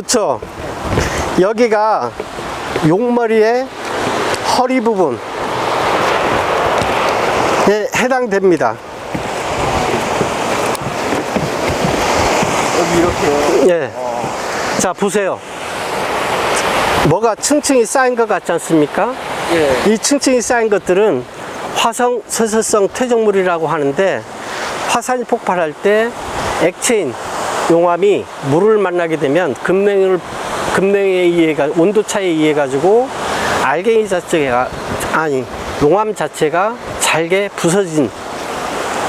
그쵸? 여기가 용머리의 허리 부분. 에 해당됩니다. 여기 이렇게. 예. 자 보세요. 뭐가 층층이 쌓인 것 같지 않습니까? 예. 이 층층이 쌓인 것들은 화성 서서성 퇴적물이라고 하는데 화산이 폭발할 때 액체인 용암이 물을 만나게 되면 급냉을 급냉에 의해 가 온도 차에 의해 가지고 알갱이 자체가 아니 용암 자체가 잘게 부서진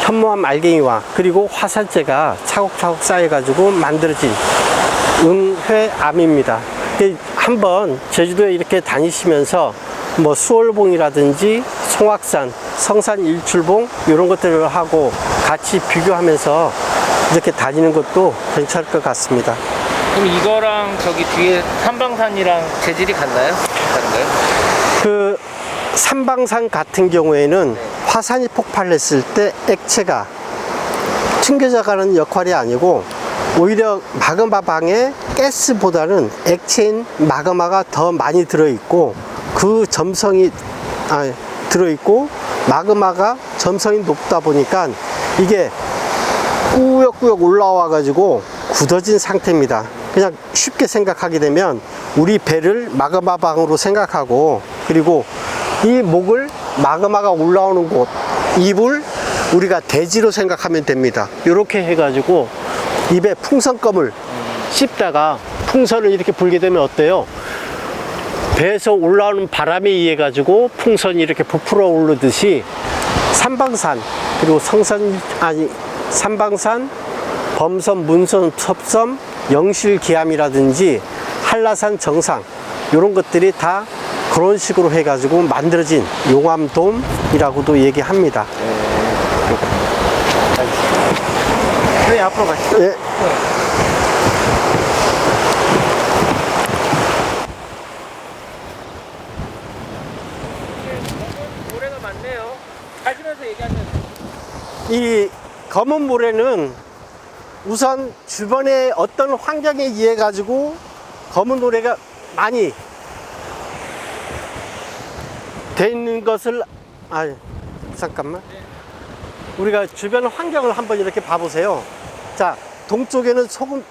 현무암 알갱이와 그리고 화산재가 차곡차곡 쌓여가지고 만들어진 은회암입니다. 그 한번 제주도에 이렇게 다니시면서 뭐 수월봉이라든지 송악산, 성산 일출봉 이런 것들을 하고 같이 비교하면서 이렇게 다니는 것도 괜찮을 것 같습니다. 그럼 이거랑 저기 뒤에 삼방산이랑 재질이 같나요? 다른가요? 그 삼방산 같은 경우에는 화산이 폭발했을 때 액체가 튕겨져 가는 역할이 아니고 오히려 마그마 방에 가스보다는 액체인 마그마가 더 많이 들어있고 그 점성이 아, 들어있고 마그마가 점성이 높다 보니까 이게 꾸역꾸역 올라와 가지고 굳어진 상태입니다. 그냥 쉽게 생각하게 되면 우리 배를 마그마 방으로 생각하고 그리고 이 목을 마그마가 올라오는 곳 입을 우리가 대지로 생각하면 됩니다. 이렇게 해가지고 입에 풍선껌을 씹다가 풍선을 이렇게 불게 되면 어때요? 배에서 올라오는 바람에 의해 가지고 풍선이 이렇게 부풀어 오르듯이 삼방산 그리고 성산 아니 삼방산 범섬 문선 섭섬 영실 기암이라든지 한라산 정상 이런 것들이 다 그런 식으로 해가지고 만들어진 용암돔이라고도 얘기합니다. 네, 앞으로 가시죠. 예. 얘기하면 이 검은 모래는 우선 주변의 어떤 환경에 의해 가지고 검은 모래가 많이 돼 있는 것을 아 잠깐만 우리가 주변 환경을 한번 이렇게 봐보세요. 자 동쪽에는 소금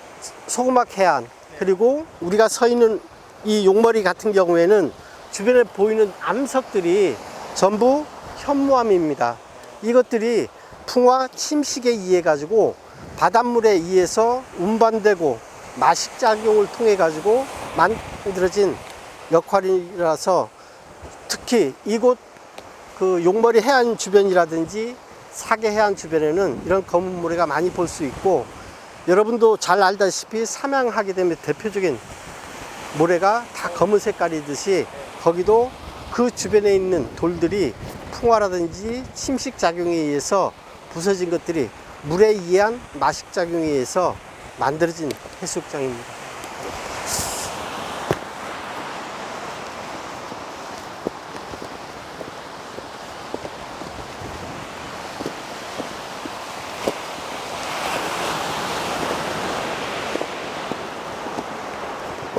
소금막 해안 그리고 우리가 서 있는 이 용머리 같은 경우에는 주변에 보이는 암석들이 전부 현무암입니다. 이것들이 풍화 침식에 의해 가지고 바닷물에 의해서 운반되고 마식 작용을 통해 가지고 만들어진 역할이라서 특히 이곳 그 용머리 해안 주변이라든지 사계 해안 주변에는 이런 검은 모래가 많이 볼 수 있고 여러분도 잘 알다시피 삼양하게 되면 대표적인 모래가 다 검은 색깔이듯이 거기도 그 주변에 있는 돌들이 풍화라든지 침식 작용에 의해서 부서진 것들이 물에 의한 마식 작용에 의해서 만들어진 해수욕장입니다.